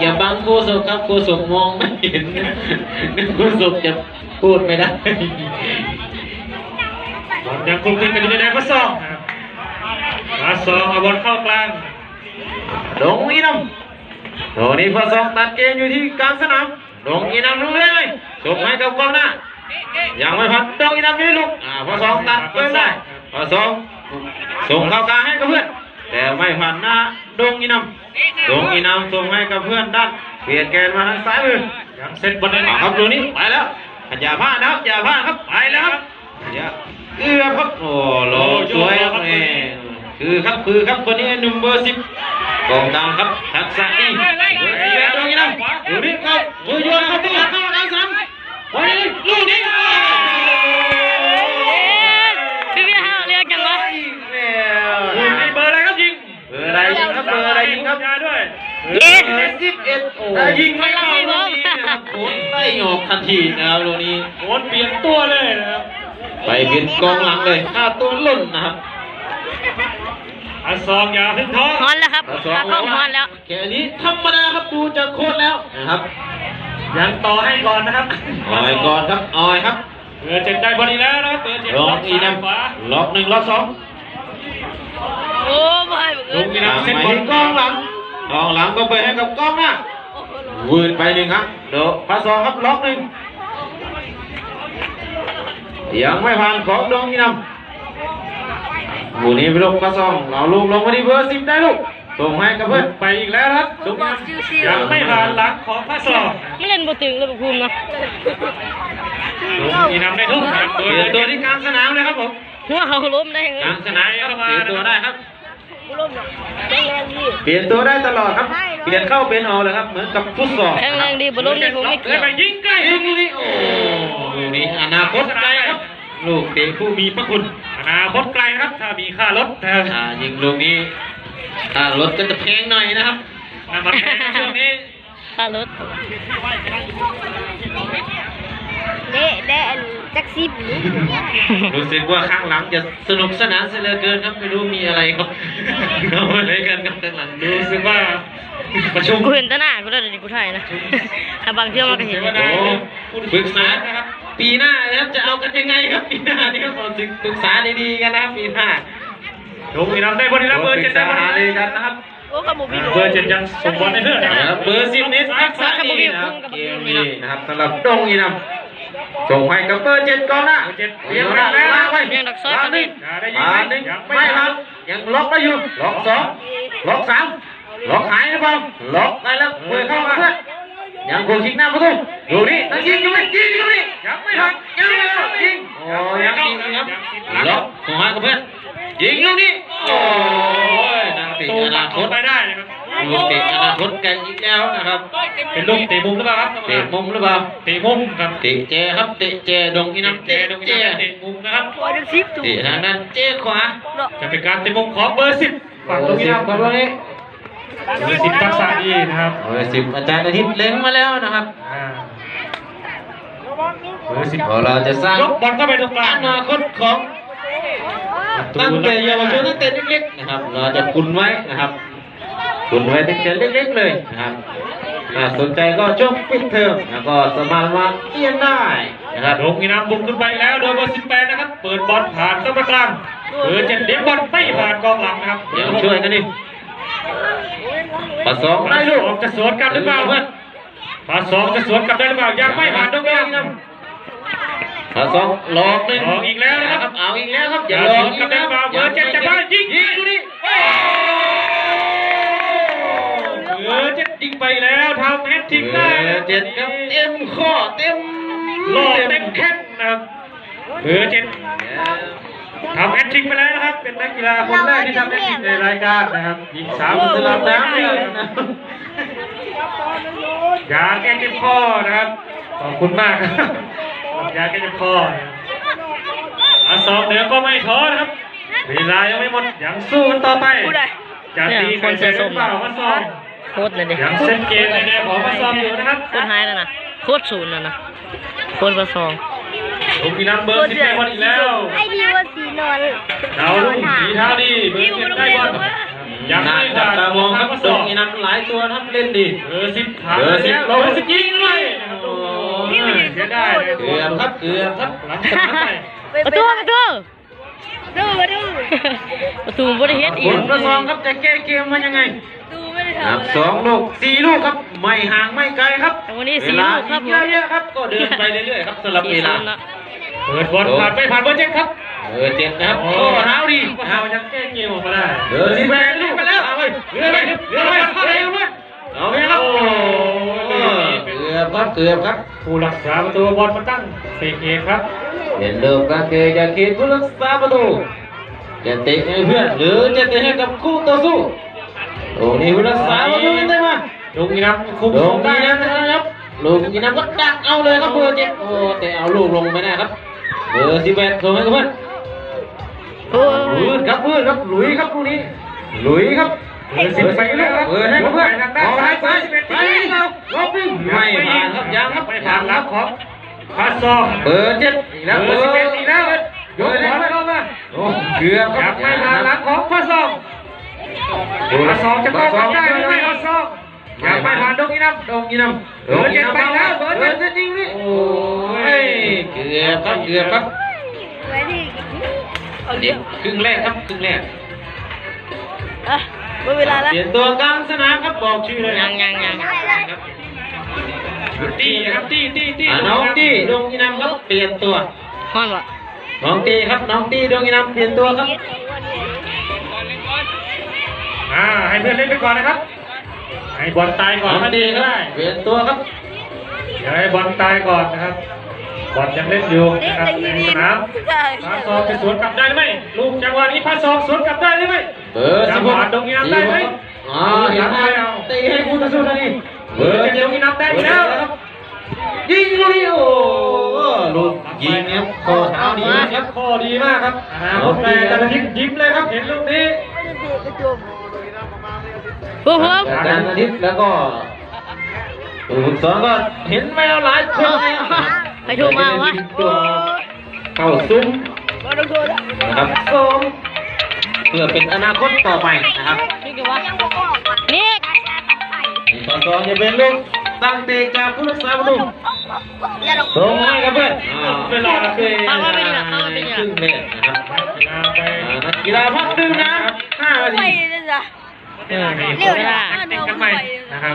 อย่าบังครูสุครับครูสุมองไม่เห็นนึกครูสุจะพูดไม่ได้บอลยังคลุกคลิกกันอยู่ในแดนพัสซองนะครับพัสซองเอาบอลเข้ากลางลงอีน้ำโดนี้พอสองตัดเกมอยู่ที่กลางสนามลงอีน้ำลงเลยส่งให้กับกองหน้ายังไม่พัดต้องอีน้ำนี่ลูกอ่าพอสองตัดเพิ่มได้พอสองส่งเข้ากลางให้กับเพื่อน แต่ไม่ผ่านหน้าดงอีน้ำดงอีน้ำส่งให้กับเพื่อนด้านเปลี่ยนแกนมาทางซ้ายมือยังเซตบอลได้เอาครับดูนี่ไปแล้วอย่าพลาดนะครับอย่าพลาดครับไปแล้วครับอย่าเอื้อครับโอ้โหสวยครับนี่คือครับคือครับคนนี้หนุ่มเบอร์สิบกองกลางครับทักษะนี่เบอร์สิบแปดตรงนี้นะดูนี่ครับมือโยนเข้าตัวเข้ากลางสนามไปเลยลูกนี้ พี่พี่ห้าเรียกจังวะ ยิงเบอร์อะไรครับยิง เบอร์อะไรยิงครับเบอร์อะไร ยิงครับยาด้วยเบอร์สิบเอ็ดโอ้ยิงไม่เข้าลูกนี้นะครับโอนไล่ออกทันทีนะครับลูกนี้โอนเปลี่ยนตัวเลยนะครับไปเป็นกองหลังเลยค่าตัวล่นนะครับอันซองอย่าพึ่งท้อฮอนแล้วครับสองตากล้องฮอนแล้วแค่นี้ธรรมดาครับดูจากโคตรแล้วนะครับยังต่อให้ก่อนนะครับออยก่อนครับออยครับเบอร์เจ็ดได้บอลอีกแล้วนะครับเบอร์เจ็ดลองล็อกอีซ้ายนขวาำล็อกหนึ่งล็อกสองโอ้ไม่เกิลนงอีตามน้ำเซ็ กองหลังก็ไปให้กับกองหน้าวืดไปหนึ่งครับเดี๋ยวพาสองครับล็อกหนึ่งยังไม่ผ่านของดงอีนำบูนี้ไปลงพาสองเราลูกลงมาที่เบอร์สิบได้ลูกส่งให้กับเพื่อนไปอีกแล้วครับลุกน้ำยังไม่ผ่านหลังของพระซองไม่เล่นบ่ถึงเลยบุกภูมินะลุกอีน้ำได้ทุกอย่างเปลี่ยนตัวที่กลางสนามเลยครับผมหัวเขาล้มได้เลกยลางสนามครับเปลี่ยนตัวได้ครับ เปลี่ยนตัวได้ตลอดครับ เปลี่ยนเข้าเป็นออกเลยครับ เหมือนกับฟุตซอลแข็งแรงดีบ่ล้มนี่ผมไม่เลเกี่ยยวไปยิงใกล้ยิงลูกนี้โอ้ลูกนี้อนาคตไกลครับ ลูกเตะผู้มีพระคุณอนาคตไกลนะครับถ้ามีค่ารถนะอ่ายิงลูกนี้ถ้ารถก็จะแพงหน่อยนะครับน้ำมันแพงช่วงนี้ค่ารถ เดะเดะจักซิบนี่รู้สึกว่าข้างหลังจะสนุกสนานเสียเหลือเกินครับไม่รู้มีอะไรครับเอาอะไรกันครับข้างหลังดูรู้สึกว่าประชุมกูเห็นแตหน้ากูได้แต่กูถ่ายนะถ้าบางเที่ยวมันก็เห็น โอ้ปรึกษานะครับ ปีหน้านะครับจะเอากันยังไงครับปีหน้านี่ครับผมปรึกษาดีๆกันนะครับปีหน้าลุกอีน้ำได้บอลอีกแล้วเบอร์เจ็ดได้บอลหาอีเลยกกัแล้วนนะครับ โอ้ขโมยพี่ดูเบอร์เจ็ดยังส่งบอลให้เพื่อนนะนะคครัรับบเบอร์สิบนิดทักษะดีนะครับเกมนี้นะครับสำหรับดงอีนำ ส่งให้กับเบอร์เจ็ดก่อนนะเจ็ดเลี้เลี้ยยงงหแล้น้าวล่างไปเพียงดักซ้ายล่ากังนหดินึ่งล่างหนึ่งไม่ทันยังล็อกได้อยู่ล็อกสองล็อกสามล็อกหายหรือเปล่าล็อกได้แล้วเปิดเข้ามาเพื่อนยังกูคิกหน้าประตูดูนี่ตั้งยิงอยู่นี่ยิงอยู่นี่ยังไม่ทันยิงเลยยิงโอ้ยังยิงครับล็อกส่งให้กับเพื่อนยิงลูกนี้โอ้ยนางติตูอนาคตไปได้นะครับ ลูกเตะอนาคตกันอีกแล้วนะครับ เป็นลูกเตะมุมหรือเปล่าครับเตะมุมหรือเปล่าเตะมุมครับเตะเจครับเตะเจดงอีน้ำเตะเตะตดรงงเจนี้เตะมุมนะครับตัวจักซิบถูกเตะทางด้านเจขวาจะเป็นการเตะมุมของเบอร์สิบฝั่งตรงนี้สินะบคครัรับบตรงนี้เบอร์สิบทักษะดีนะครับเบอร์สิบอาจารย์อาทิตย์เล็งมาแล้วนะครับอ่าเบอร์สิบพอเราจะสร้างยกบอลเข้าไปตรงกลาองนาคตของตูตั้งนแต่เยาวชนตั้งแต่เล็กๆนะครับ เราจะคุนไว้นะครับ คุนไว้ตั้งแต่เล็กๆเลยนะครับถ้าสนใจก็ช่วงปิดเทอมแล้วก็สามารถมาเรียนได้นะครับลงอีน้ำบุกขึ้นไปแล้วโดยเบอร์สิบแปดนะครับ เปิดบอลผ่านเข้ามากลางเบอร์เจ็ดเลี้ยงบอลไม่ผ่านกองหลังนะครับ เดี๋ยวช่วยกันดิปะสองได้ได้ลูลูกกจะสวนกลับหรือเปล่าเพื่อนปาสองจะสวนกลับได้หรือเปล่ายังไม่ผ่านตรงกลางครับปะสองหลอกหนึ่งหลอกอีกแล้วนะครับเอาอีกแล้วครับอย่าอย่าหลสอวกนกลับได้หรือเปล่าเบอร์เจ็ดจะมายิง ยิงดูดิ เบอร์เจ็ดยิงไปแล้วทำแฮตทริกได้ เบอร์เจ็ดครับเต็มข้อเต็ม หลอกเต็มแข้งนะครับเบอร์เจ็ดทำแฮตทริกไปแล้วนะครับ เป็นนักกีฬาคนแรกที่ทำแฮตทริกในรายการนะครับยิงสามสามสสลัลับบน้ำน้ำเลเลยยนะนะยาแก้เจ็บคอนะครับ ขอบคุณมากครับยาแก้เจ็บคออาสองเหนือก็ไม่ท้อนะครับเวลายังไม่หมดยังสู้กันต่อไปกูได้จะตีใครเสียหรือเปล่ามาสองโคตรเลยดิยังเส้นเกมในแนวของมาสองอยู่นะครับโคตรหายแล้วนะโคตรศูนย์แล้วนะโคตรประสองลูกมีนัมเบอร์สิบแปดคนอีกแล้ว ไอ้ดีว่าสีนอนดาวรุ่งสีเท้าดีเบอร์สิบได้บอลอืยังน่าไม่จับได้ตามองครับข้อดศองกอีนันหลายตัวนะครับเล่นดีเบอร์สิบขาเบอร์สิบแล้วเบอร์สิบยิงเลยโอ้ยเสียดายเลยเกือบครับเกือบครับหลังจากนั้นไปประตูประตูดูมาดูประตูบริเฮ็ดอีคุกณประซองครับจะแก้เกมมันยังไงดูไม่ได้ คทำรับสองลูกสี่ลูกครับไม่ห่างไม่ไกลครับแต่วันนี้เวสี่ลาลูกครับอีกเยอะๆครับก็เดินไปเรื่อยๆครับสำหรับสี่เวลาศูนย์นะเปิดบอลผ่านไปผ่านเบอร์เจ็ดครับเออเจ็บนะครับโอ้เท้าดีก็เท้ายังแก้เกมออกมาได้เออสิบแปดลูกไปแล้วเอาไปเรือไปเรือไปเรือไปเอาไปครับโอ้เออเกือบครับเกือบครับผู้รักษาประตูบอลมาตั้งเตะเองครับเห็นเริ่มการเตะจะเขียนผู้รักษาประตูจะเตะให้เพื่อนหรือจะเตะให้กับคู่ต่อสู้ โอ้นี่ผู้รักษาประตูยังได้มาลุงนี่นะคุมลสองงดีได้นะนะนะครับลูกยีน้ำก็ดักเอาเลยครับเบอร์เจ็ดโอ้แต่เอาลูกลงไม่ได้ครับเบอร์สิบแปดส่งให้กับเพื่อนโอ้พื้ยนครับพื้นครับหลุยครับคู่นี้หลุยครับเบอร์สิบไปแล้วครับเบอร์ให้กับเพื่อนทางด้านเอาซ้าซ้ายยเบซ้าอยร์สิบเอ็ดไปเราลบดึงไม่ผ่านครับยังครับไม่ผ่านรับของพาสซองเบอร์เจ็ดอีกแล้วเบอร์สิบเอ็ดอีกแล้วเบยอกร์บเจ็อลดเข้ามาโอ้เกือบคยัรับงไม่ผ่านรับของพาสซอง พาสซองจะเข้ากันได้หรือไม่พาสซองยังไม่ผ่านดงอีน้ำดงยีน้ำเบอร์เจ็ดไปแล้วเบอร์เจ็ดเจ็ดจริงนี่โอ้ยเกือบครับเกือบครับไว้ที่เด็กครึ่งแรกครับครึ่งแรกอะหมดเวลาแล้วเปลี่ยนตัวกลางสนามครับบอกชื่อเลยยังยังยังครับตีนะครับตีตีตีอ่าน้องตีดงยีนำครับเปลี่ยนตัวห้อนวะน้องตีครับน้องตีดงยีนำเปลี่ยนตัวครับ อ่าให้เพื่อนเล่นไปก่อนนะครับ ให้บอลตายก่อนน้องมาตีดีคก็รับได้เปลี่ยนตัวครับเดี๋ยวให้บอลตายก่อนนะครับ บอลยังเล่นอยู่นะครับในสนามพาสซองจะสวนกลับได้หรือไม่ลูกจังหวะนี้พาสซองสวนกลับได้หรือไม่เบอร์จัสิงบหหกวะดงยีน้ำได้ไหมอ๋อเห็นไหมตีให้คู่ต่อสู้ทันทีเบอร์เจ็ดดงยีน้ำได้อยู่แล้วยิงลูกนี้โอ้ลูกยิงครับคอเท้าดีดีคครัรับบข้อดีมากครับอนาคตแม่จะยิ้มยิ้มเลยครับเห็นลูกนี้ เพิ่มเพิ่มอาจารย์อาทิตย์แล้วก็ผู้ฝึกสอนก็เห็นแววหลายคนเลยครับใครโทรมาวะเข้าซุ้มมาดูโทษนะครับส้มเพื่อเป็นอนาคตต่อไปนะครับนี่กี่วะนี่นี่ตอนสองจะเป็นลูกตั้งเตะจากผู้รักษาประตูแล้วเราส่งให้กับเพื่อนอ่าเวลาเป็นเอาว่าไปดีละเอาว่าไปดีครึ่งละเล่นนะครับกีฬาไปอ่านักกีฬาพักดึงนะห้านาไปทีเลยจ้ะเออมีเร็วเวนะลาเป็นกันใหม่นะครับ